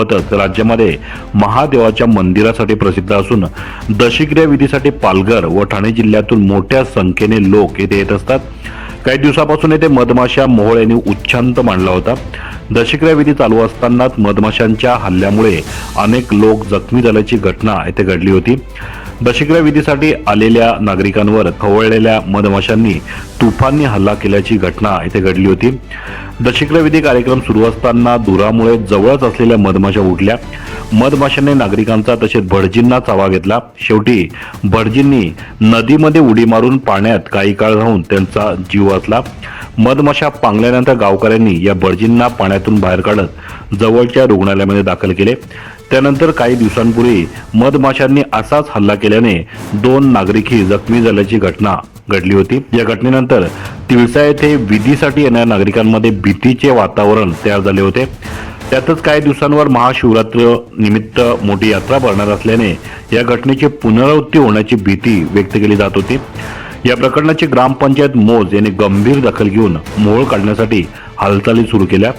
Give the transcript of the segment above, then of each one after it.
सोबतच राज्यामध्ये महादेवाच्या मंदिरासाठी प्रसिद्ध असून दशिक्रिया विधीसाठी पालघर व ठाणे जिल्ह्यातून मोठ्या संख्येने लोक येथे येत असतात. काही दिवसापासून येथे मधमाशा मोहोळ यांनी उच्चांत मांडला होता. दशिक्रिया विधी चालू असतानाच मधमाशांच्या हल्ल्यामुळे अनेक लोक जखमी झाल्याची घटना येथे घडली होती. दशिक्रिया विधीसाठी आलेल्या नागरिकांवर खवळलेल्या मधमाशांनी तुफानी हल्ला केल्याची घटना येथे घडली होती. दशक्रविधी कार्यक्रम सुरू असताना धुरामुळे जवळच असलेल्या मधमाशा उठल्या. मधमाशांनी नागरिकांचा तसेच भटजींना चावा घेतला. शेवटी भटजींनी नदीमध्ये उडी मारून पाण्यात काही काळ राहून त्यांचा जीव वाचला. मधमाशा पांगल्यानंतर गावकऱ्यांनी या भटजींना पाण्यातून बाहेर काढत जवळच्या रुग्णालयामध्ये दाखल केले. त्यानंतर काही दिवसांपूर्वी मधमाशांनी असाच हल्ला केल्याने दोन नागरिकही जखमी झाल्याची घटना घडली होती. या घटनेनंतर तिळसा येथे विधीसाठी येणाऱ्या नागरिकांमध्ये भीतीचे वातावरण तयार झाले होते. त्यातच काही दिवसांवर महाशिवरात्र निमित्त मोठी यात्रा भरणार असल्याने या घटनेची पुनरावृत्ती होण्याची भीती व्यक्त केली जात होती. या प्रकरणाची ग्रामपंचायत मोज यांनी गंभीर दखल घेऊन मोहोळ काढण्यासाठी हालचाली सुरू केल्या.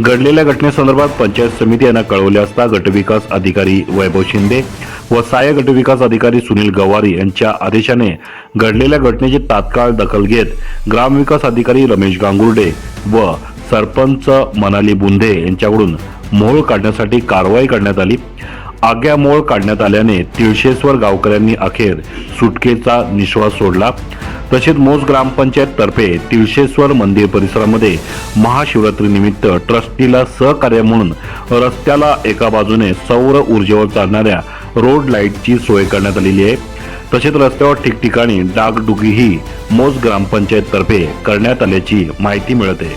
घडलेल्या घटनेसंदर्भात पंचायत समिती यांना कळवले असता गटविकास अधिकारी वैभव शिंदे व सहाय्य गटविकास अधिकारी सुनील गवारी यांच्या आदेशाने घडलेल्या घटनेची तात्काळ दखल घेत ग्रामविकास अधिकारी रमेश गांगुर्डे व सरपंच मनाली बुंधे यांच्याकडून मोहोळ काढण्यासाठी कारवाई करण्यात आली. आग्या मोळ काढण्यात आल्याने तिळशेश्वर गावकऱ्यांनी अखेर सुटकेचा निश्वास सोडला. तसेच मोज ग्रामपंचायततर्फे तिळशेश्वर मंदिर परिसरामध्ये महाशिवरात्रीनिमित्त ट्रस्टीला सहकार्य म्हणून रस्त्याला एका बाजूने सौर ऊर्जेवर चालणाऱ्या रोड लाईटची सोय करण्यात आलेली आहे. तसेच रस्त्यावर ठिकठिकाणी डागडुगीही मोज ग्रामपंचायततर्फे करण्यात आल्याची माहिती मिळते